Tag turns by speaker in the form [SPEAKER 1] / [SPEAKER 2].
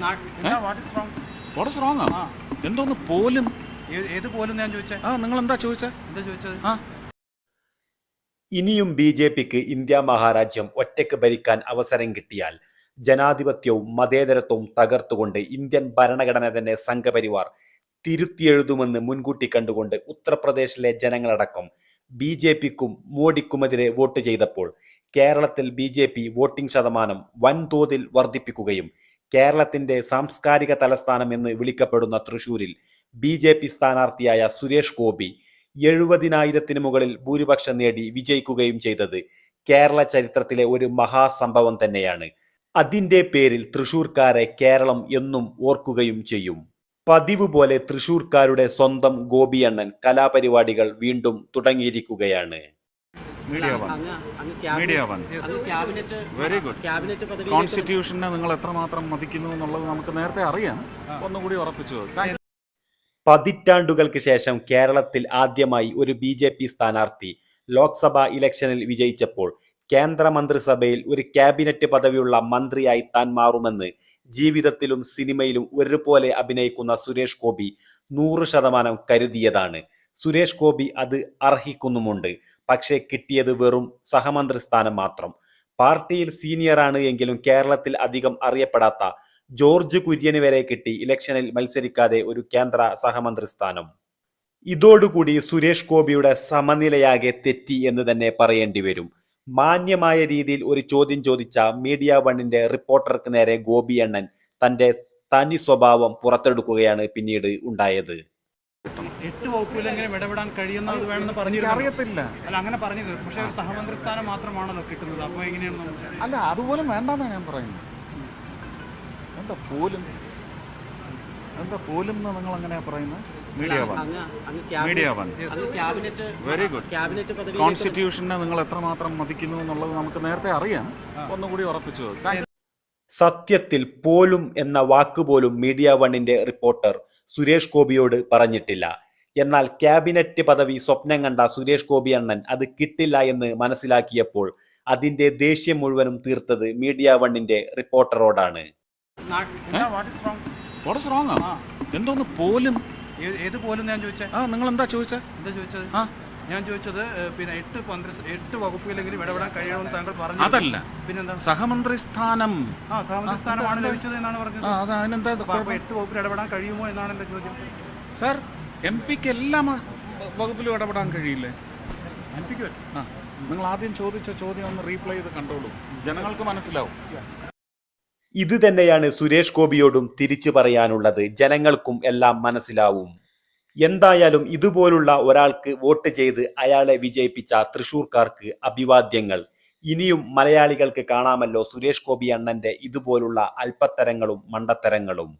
[SPEAKER 1] What is wrong.
[SPEAKER 2] എന്തോന്ന് പോലും?
[SPEAKER 1] ഏത് പോലും ഞാൻ ചോദിച്ചേ?
[SPEAKER 2] ആ നിങ്ങൾ എന്താ ചോദിച്ചേ?
[SPEAKER 1] എന്താ ചോദിച്ചത്?
[SPEAKER 2] ആ.
[SPEAKER 3] ഇനിയും ബി ജെ പിക്ക് ഇന്ത്യ മഹാരാജ്യം ഒറ്റയ്ക്ക് ഭരിക്കാൻ അവസരം കിട്ടിയാൽ ജനാധിപത്യവും മതേതരത്വവും തകർത്തുകൊണ്ട് ഇന്ത്യൻ ഭരണഘടന തന്നെ സംഘപരിവാർ തിരുത്തിയെഴുതുമെന്ന് മുൻകൂട്ടി കണ്ടുകൊണ്ട് ഉത്തർപ്രദേശിലെ ജനങ്ങളടക്കം ബി ജെ പിക്കും മോഡിക്കുമെതിരെ വോട്ട് ചെയ്തപ്പോൾ കേരളത്തിൽ ബി ജെ പി വോട്ടിംഗ് ശതമാനം വൻതോതിൽ വർദ്ധിപ്പിക്കുകയും കേരളത്തിന്റെ സാംസ്കാരിക തലസ്ഥാനം എന്ന് വിളിക്കപ്പെടുന്ന തൃശൂരിൽ ബി ജെ പി സ്ഥാനാർത്ഥിയായ സുരേഷ് ഗോപി എഴുപതിനായിരത്തിന് മുകളിൽ ഭൂരിപക്ഷം നേടി വിജയിക്കുകയും ചെയ്തത് കേരള ചരിത്രത്തിലെ ഒരു മഹാസംഭവം തന്നെയാണ്. അതിന്റെ പേരിൽ തൃശൂർക്കാരെ കേരളം എന്നും ഓർക്കുകയും ചെയ്യും. പതിവ് പോലെ തൃശൂർക്കാരുടെ സ്വന്തം ഗോപിയണ്ണൻ കലാപരിപാടികൾ വീണ്ടും തുടങ്ങിയിരിക്കുകയാണ്.
[SPEAKER 2] Media one media
[SPEAKER 4] cabinet
[SPEAKER 2] one
[SPEAKER 4] cabinet
[SPEAKER 2] very good
[SPEAKER 4] cabinet പദവി
[SPEAKER 2] കോൺസ്റ്റിറ്റ്യൂഷനെ നിങ്ങൾ എത്രമാത്രം മതിക്കുന്നു എന്നുള്ളത് നമുക്ക് നേരത്തെ അറിയാം. ഒന്നുകൂടി ഉറപ്പിച്ചു.
[SPEAKER 3] പതിറ്റാണ്ടുകൾക്ക് ശേഷം കേരളത്തിൽ ആദ്യമായി ഒരു ബി ജെ പി സ്ഥാനാർത്ഥി ലോക്സഭാ ഇലക്ഷനിൽ വിജയിച്ചപ്പോൾ കേന്ദ്രമന്ത്രിസഭയിൽ ഒരു ക്യാബിനറ്റ് പദവിയുള്ള മന്ത്രിയായി താൻ മാറുമെന്ന് ജീവിതത്തിലും സിനിമയിലും ഒരുപോലെ അഭിനയിക്കുന്ന സുരേഷ് ഗോപി നൂറ് ശതമാനം കരുതിയതാണ്. സുരേഷ് ഗോപി അത് അർഹിക്കുന്നുമുണ്ട്. പക്ഷേ കിട്ടിയത് വെറും സഹമന്ത്രി സ്ഥാനം മാത്രം. പാർട്ടിയിൽ സീനിയറാണ് എങ്കിലും കേരളത്തിൽ അധികം അറിയപ്പെടാത്ത ജോർജ് കുര്യന് വരെ കിട്ടി ഇലക്ഷനിൽ മത്സരിക്കാതെ ഒരു കേന്ദ്ര സഹമന്ത്രി സ്ഥാനം ഇതോടുകൂടി സുരേഷ് ഗോപിയുടെ സമനിലയാകെ തെറ്റി എന്ന് തന്നെ പറയേണ്ടി വരും. മാന്യമായ രീതിയിൽ ഒരു ചോദ്യം ചോദിച്ച മീഡിയ വണ്ണിന്റെ റിപ്പോർട്ടർക്ക് നേരെ ഗോപിയണ്ണൻ തന്റെ തനി സ്വഭാവം പുറത്തെടുക്കുകയാണ് പിന്നീട് ഉണ്ടായത്.
[SPEAKER 1] എട്ട് വകുപ്പിലെങ്കിലും ഇടപെടാൻ കഴിയുന്ന അത് വേണമെന്ന്
[SPEAKER 2] പറഞ്ഞു
[SPEAKER 1] പറഞ്ഞിരുന്നു
[SPEAKER 2] അറിയത്തില്ല
[SPEAKER 1] അല്ല അങ്ങനെ പറഞ്ഞിരുന്നു. പക്ഷേ ഒരു സഹമന്ത്രി സ്ഥാനം മാത്രമാണല്ലോ കിട്ടുന്നത്. അപ്പോൾ എങ്ങനെയാണ്
[SPEAKER 2] അല്ല അതുപോലും വേണ്ടെന്നാ ഞാൻ പറയുന്നത്. എന്താ പോലും? എന്താ പോലും എന്ന് നിങ്ങൾ അങ്ങനെയാ പറയുന്നത്? Media one.
[SPEAKER 4] അങ്ങ് അങ്ങ്
[SPEAKER 2] മീഡിയ വൺ.
[SPEAKER 4] അങ്ങ് ക്യാബിനറ്റ്
[SPEAKER 2] വെരി ഗുഡ് കോൺസ്റ്റിറ്റ്യൂഷനെ നിങ്ങൾ എത്രമാത്രം മതിക്കുന്നു എന്നുള്ളത് നമുക്ക് നേരത്തെ അറിയാം. ഒന്നുകൂടി ഉറപ്പിച്ചു
[SPEAKER 3] സത്യത്തിൽ പോലും എന്ന വാക്കുപോലും മീഡിയ വണ്ണിന്റെ റിപ്പോർട്ടർ സുരേഷ് ഗോപിയോട് പറഞ്ഞിട്ടില്ല. എന്നാൽ ക്യാബിനറ്റ് പദവി സ്വപ്നം കണ്ട സുരേഷ് ഗോപി അണ്ണൻ അത് കിട്ടില്ല എന്ന് മനസ്സിലാക്കിയപ്പോൾ അതിന്റെ ദേഷ്യം മുഴുവനും തീർത്തത് മീഡിയ വണ്ണിന്റെ റിപ്പോർട്ടറോടാണ്.
[SPEAKER 2] എന്തോന്ന് പോലും?
[SPEAKER 1] ഏത് പോലും ഞാൻ ചോദിച്ചേ?
[SPEAKER 2] ആ നിങ്ങൾ എന്താ ചോദിച്ചേ?
[SPEAKER 1] എന്താ ചോദിച്ചത്?
[SPEAKER 2] ആ.
[SPEAKER 1] ഞാൻ ചോദിച്ചത് പിന്നെ എട്ട് മന്ത്രി എട്ട് വകുപ്പിലെങ്കിലും ഇടപെടാൻ കഴിയണമെന്ന് താങ്കൾ പറഞ്ഞു
[SPEAKER 2] അതല്ല.
[SPEAKER 1] പിന്നെന്താ?
[SPEAKER 2] സഹമന്ത്രി സ്ഥാനം.
[SPEAKER 1] ആ സഹമന്ത്രി സ്ഥാനമാണ് ലഭിച്ചത് എന്നാണ്
[SPEAKER 2] ആ
[SPEAKER 1] പറഞ്ഞത്
[SPEAKER 2] അത് അതിനെന്താ
[SPEAKER 1] എട്ട് വകുപ്പിൽ ഇടപെടാൻ കഴിയുമോ എന്നാണ് എന്റെ ചോദ്യം.
[SPEAKER 2] സാർ എം പിക്ക് എല്ലാ വകുപ്പിലും ഇടപെടാൻ കഴിയില്ലേ?
[SPEAKER 1] എം പിക്ക്
[SPEAKER 2] ആ നിങ്ങൾ ആദ്യം ചോദിച്ച ചോദ്യം ഒന്ന് റീപ്ലൈ ചെയ്ത് കണ്ടോളൂ. ജനങ്ങൾക്ക് മനസ്സിലാവും.
[SPEAKER 3] ഇത് തന്നെയാണ് സുരേഷ് ഗോപിയോടും തിരിച്ചു പറയാനുള്ളത്. ജനങ്ങൾക്കും എല്ലാം മനസ്സിലാവും. എന്തായാലും ഇതുപോലുള്ള ഒരാൾക്ക് വോട്ട് ചെയ്ത് അയാളെ വിജയിപ്പിച്ച തൃശൂർക്കാർക്ക് അഭിവാദ്യങ്ങൾ. ഇനിയും മലയാളികൾക്ക് കാണാമല്ലോ സുരേഷ് ഗോപി അണ്ണന്റെ ഇതുപോലുള്ള അല്പത്തരങ്ങളും മണ്ടത്തരങ്ങളും.